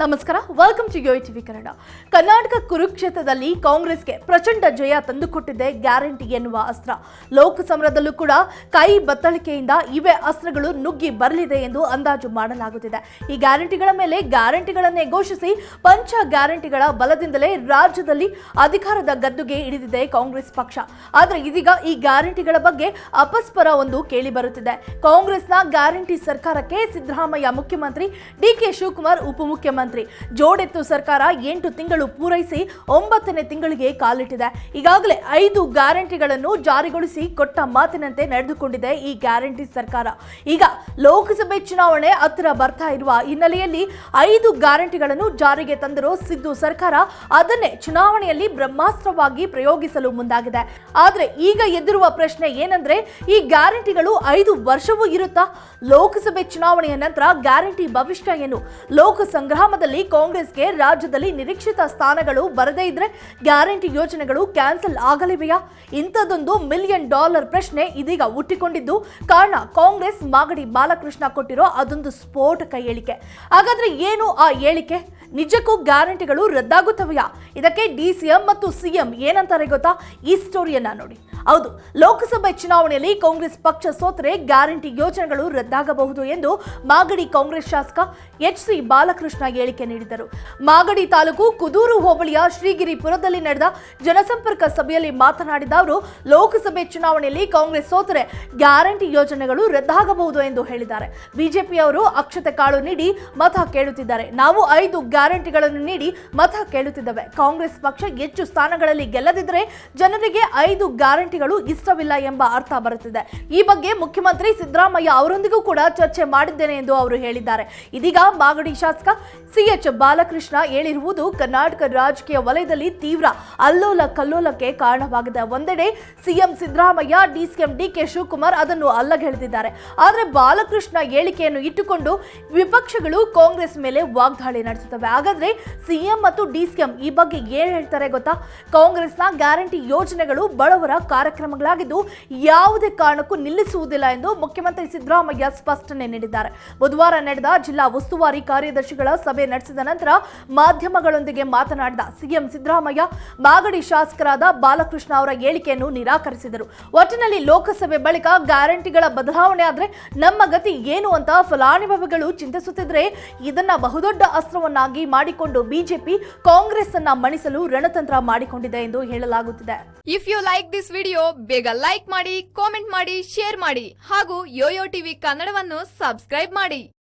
ನಮಸ್ಕಾರ welcome to yo TV Kannada Karnataka ಕುರುಕ್ಷೇತ್ರದಲ್ಲಿ ಕಾಂಗ್ರೆಸ್ಗೆ ಪ್ರಚಂಡ ಜಯ ತಂದುಕೊಟ್ಟಿದೆ ಗ್ಯಾರಂಟಿ ಎನ್ನುವ ಅಸ್ತ್ರ. ಲೋಕಸಮರದಲ್ಲೂ ಕೂಡ ಕೈ ಬತ್ತಳಿಕೆಯಿಂದ ಇವೇ ಅಸ್ತ್ರಗಳು ನುಗ್ಗಿ ಬರಲಿದೆ ಎಂದು ಅಂದಾಜು ಮಾಡಲಾಗುತ್ತಿದೆ. ಈ ಗ್ಯಾರಂಟಿಗಳ ಮೇಲೆ ಗ್ಯಾರಂಟಿಗಳನ್ನೇ ಘೋಷಿಸಿ ಪಂಚ ಗ್ಯಾರಂಟಿಗಳ ಬಲದಿಂದಲೇ ರಾಜ್ಯದಲ್ಲಿ ಅಧಿಕಾರದ ಗದ್ದುಗೆ ಹಿಡಿದಿದೆ ಕಾಂಗ್ರೆಸ್ ಪಕ್ಷ. ಆದರೆ ಇದೀಗ ಈ ಗ್ಯಾರಂಟಿಗಳ ಬಗ್ಗೆ ಅಪಸ್ಪರ ಒಂದು ಕೇಳಿ ಬರುತ್ತಿದೆ. ಕಾಂಗ್ರೆಸ್ನ ಗ್ಯಾರಂಟಿ ಸರ್ಕಾರಕ್ಕೆ ಸಿದ್ದರಾಮಯ್ಯ ಮುಖ್ಯಮಂತ್ರಿ ಡಿಕೆ ಶಿವಕುಮಾರ್ ಉಪಮುಖ್ಯಮಂತ್ರಿ ಜೋಡೆತ್ತು ಸರ್ಕಾರ ಎಂಟು ತಿಂಗಳು ಪೂರೈಸಿ ಒಂಬತ್ತನೇ ತಿಂಗಳಿಗೆ ಕಾಲಿಟ್ಟಿದೆ. ಈಗಾಗಲೇ ಐದು ಗ್ಯಾರಂಟಿಗಳನ್ನು ಜಾರಿಗೊಳಿಸಿ ಕೊಟ್ಟ ಮಾತಿನಂತೆ ನಡೆದುಕೊಂಡಿದೆ ಈ ಗ್ಯಾರಂಟಿ ಸರ್ಕಾರ. ಈಗ ಲೋಕಸಭೆ ಚುನಾವಣೆ ಹತ್ತಿರ ಬರ್ತಾ ಇರುವ ಹಿನ್ನೆಲೆಯಲ್ಲಿ ಐದು ಗ್ಯಾರಂಟಿಗಳನ್ನು ಜಾರಿಗೆ ತಂದರೂ ಸಿದ್ದು ಸರ್ಕಾರ ಅದನ್ನೇ ಚುನಾವಣೆಯಲ್ಲಿ ಬ್ರಹ್ಮಾಸ್ತ್ರವಾಗಿ ಪ್ರಯೋಗಿಸಲು ಮುಂದಾಗಿದೆ. ಆದರೆ ಈಗ ಎದುರುವ ಪ್ರಶ್ನೆ ಏನಂದ್ರೆ, ಈ ಗ್ಯಾರಂಟಿಗಳು ಐದು ವರ್ಷವೂ ಇರುತ್ತಾ? ಲೋಕಸಭೆ ಚುನಾವಣೆಯ ನಂತರ ಗ್ಯಾರಂಟಿ ಭವಿಷ್ಯ ಏನು? ಲೋಕ ಸಂಗ್ರಾಮದಲ್ಲಿ ಕಾಂಗ್ರೆಸ್ಗೆ ರಾಜ್ಯದಲ್ಲಿ ನಿರೀಕ್ಷಿತ ಸ್ಥಾನಗಳು ಬರದೇ ಇದ್ರೆ ಗ್ಯಾರಂಟಿ ಯೋಜನೆಗಳು ಕ್ಯಾನ್ಸಲ್ ಆಗಲಿವೆಯಾ? ಇಂಥದ್ದೊಂದು ಮಿಲಿಯನ್ ಡಾಲರ್ ಪ್ರಶ್ನೆ ಇದೀಗ ಹುಟ್ಟಿಕೊಂಡಿದ್ದು. ಕಾರಣ ಕಾಂಗ್ರೆಸ್ ಮಾಗಡಿ ಬಾಲಕೃಷ್ಣ ಕೊಟ್ಟಿರೋ ಅದೊಂದು ಸ್ಫೋಟಕ ಹೇಳಿಕೆ. ಹಾಗಾದ್ರೆ ಏನು ಆ ಹೇಳಿಕೆ? ನಿಜಕ್ಕೂ ಗ್ಯಾರಂಟಿಗಳು ರದ್ದಾಗುತ್ತವೆಯಾ? ಇದಕ್ಕೆ ಡಿ ಸಿಎಂ ಮತ್ತು ಸಿಎಂ ಏನಂತಾರೆ ಗೊತ್ತಾ? ಈ ಸ್ಟೋರಿಯನ್ನ ನೋಡಿ. ಹೌದು, ಲೋಕಸಭೆ ಚುನಾವಣೆಯಲ್ಲಿ ಕಾಂಗ್ರೆಸ್ ಪಕ್ಷ ಸೋತರೆ ಗ್ಯಾರಂಟಿ ಯೋಜನೆಗಳು ರದ್ದಾಗಬಹುದು ಎಂದು ಮಾಗಡಿ ಕಾಂಗ್ರೆಸ್ ಶಾಸಕ ಎಚ್ ಸಿ ಬಾಲಕೃಷ್ಣ ಹೇಳಿಕೆ ನೀಡಿದರು ಮಾಗಡಿ ತಾಲೂಕು ಕುದೂರು ಹೋಬಳಿಯ ಶ್ರೀಗಿರಿಪುರದಲ್ಲಿ ನಡೆದ ಜನಸಂಪರ್ಕ ಸಭೆಯಲ್ಲಿ ಮಾತನಾಡಿದ ಅವರು, ಲೋಕಸಭೆ ಚುನಾವಣೆಯಲ್ಲಿ ಕಾಂಗ್ರೆಸ್ ಸೋತರೆ ಗ್ಯಾರಂಟಿ ಯೋಜನೆಗಳು ರದ್ದಾಗಬಹುದು ಎಂದು ಹೇಳಿದ್ದಾರೆ. ಬಿಜೆಪಿಯವರು ಅಕ್ಷತೆ ಕಾಳು ನೀಡಿ ಮತ ಕೇಳುತ್ತಿದ್ದಾರೆ. ನಾವು ಐದು ಗ್ಯಾರಂಟಿಗಳನ್ನು ನೀಡಿ ಮತ ಕೇಳುತ್ತಿದ್ದೇವೆ. ಕಾಂಗ್ರೆಸ್ ಪಕ್ಷ ಹೆಚ್ಚು ಸ್ಥಾನಗಳಲ್ಲಿ ಗೆಲ್ಲದಿದ್ದರೆ ಜನರಿಗೆ ಐದು ಗ್ಯಾರಂಟಿಗಳು ಇಷ್ಟವಿಲ್ಲ ಎಂಬ ಅರ್ಥ ಬರುತ್ತಿದೆ. ಈ ಬಗ್ಗೆ ಮುಖ್ಯಮಂತ್ರಿ ಸಿದ್ದರಾಮಯ್ಯ ಅವರೊಂದಿಗೂ ಕೂಡ ಚರ್ಚೆ ಮಾಡಿದ್ದೇನೆ ಎಂದು ಅವರು ಹೇಳಿದ್ದಾರೆ. ಇದೀಗ ಮಾಗಡಿ ಶಾಸಕ ಸಿಎಚ್ ಬಾಲಕೃಷ್ಣ ಹೇಳಿರುವುದು ಕರ್ನಾಟಕ ರಾಜಕೀಯ ವಲಯದಲ್ಲಿ ತೀವ್ರ ಅಲ್ಲೋಲ ಕಲ್ಲೋಲಕ್ಕೆ ಕಾರಣವಾಗಿದೆ. ಒಂದೆಡೆ CM Siddaramaiah DCM DK Shivakumar ಅದನ್ನು ಅಲ್ಲಗೆಳೆದಿದ್ದಾರೆ. ಆದರೆ ಬಾಲಕೃಷ್ಣ ಹೇಳಿಕೆಯನ್ನು ಇಟ್ಟುಕೊಂಡು ವಿಪಕ್ಷಗಳು ಕಾಂಗ್ರೆಸ್ ಮೇಲೆ ವಾಗ್ದಾಳಿ ನಡೆಸುತ್ತವೆ. ಹಾಗಾದ್ರೆ ಸಿಎಂ ಮತ್ತು ಡಿಸಿಎಂ ಈ ಬಗ್ಗೆ ಏನು ಹೇಳ್ತಾರೆ ಗೊತ್ತಾ? ಕಾಂಗ್ರೆಸ್ನ ಗ್ಯಾರಂಟಿ ಯೋಜನೆಗಳು ಬಡವರ ಕಾರ್ಯಕ್ರಮಗಳಾಗಿದ್ದು ಯಾವುದೇ ಕಾರಣಕ್ಕೂ ನಿಲ್ಲಿಸುವುದಿಲ್ಲ ಎಂದು ಮುಖ್ಯಮಂತ್ರಿ ಸಿದ್ದರಾಮಯ್ಯ ಸ್ಪಷ್ಟನೆ ನೀಡಿದ್ದಾರೆ. ಬುಧವಾರ ನಡೆದ ಜಿಲ್ಲಾ ಉಸ್ತುವಾರಿ ಕಾರ್ಯದರ್ಶಿಗಳ ಸಭೆ ನಡೆಸಿದ ನಂತರ ಮಾಧ್ಯಮಗಳೊಂದಿಗೆ ಮಾತನಾಡಿದ ಸಿಎಂ ಸಿದ್ದರಾಮಯ್ಯ, ಮಾಗಡಿ ಶಾಸಕರಾದ ಬಾಲಕೃಷ್ಣ ಅವರ ಹೇಳಿಕೆಯನ್ನು ನಿರಾಕರಿಸಿದರು. ಒಟ್ಟಿನಲ್ಲಿ ಲೋಕಸಭೆ ಬಳಿಕ ಗ್ಯಾರಂಟಿಗಳ ಬದಲಾವಣೆ ಆದರೆ ನಮ್ಮ ಗತಿ ಏನು ಅಂತ ಫಲಾನುಭವಿಗಳು ಚಿಂತಿಸುತ್ತಿದ್ರೆ ಇದನ್ನ ಬಹುದೊಡ್ಡ ಅಸ್ತ್ರವನ್ನಾಗಿ ಮಾಡಿಕೊಂಡು ಬಿಜೆಪಿ ಕಾಂಗ್ರೆಸ್ ಅನ್ನ ಮಣಿಸಲು ರಣತಂತ್ರ ಮಾಡಿಕೊಂಡಿದೆ ಎಂದು ಹೇಳಲಾಗುತ್ತಿದೆ. If you like this video ಬೇಗ ಲೈಕ್ ಮಾಡಿ ಕಾಮೆಂಟ್ ಮಾಡಿ ಶೇರ್ ಮಾಡಿ ಹಾಗೂ ಯೋಯೋ ಟಿವಿ ಕನ್ನಡವನ್ನು ಸಬ್ಸ್ಕ್ರೈಬ್ ಮಾಡಿ.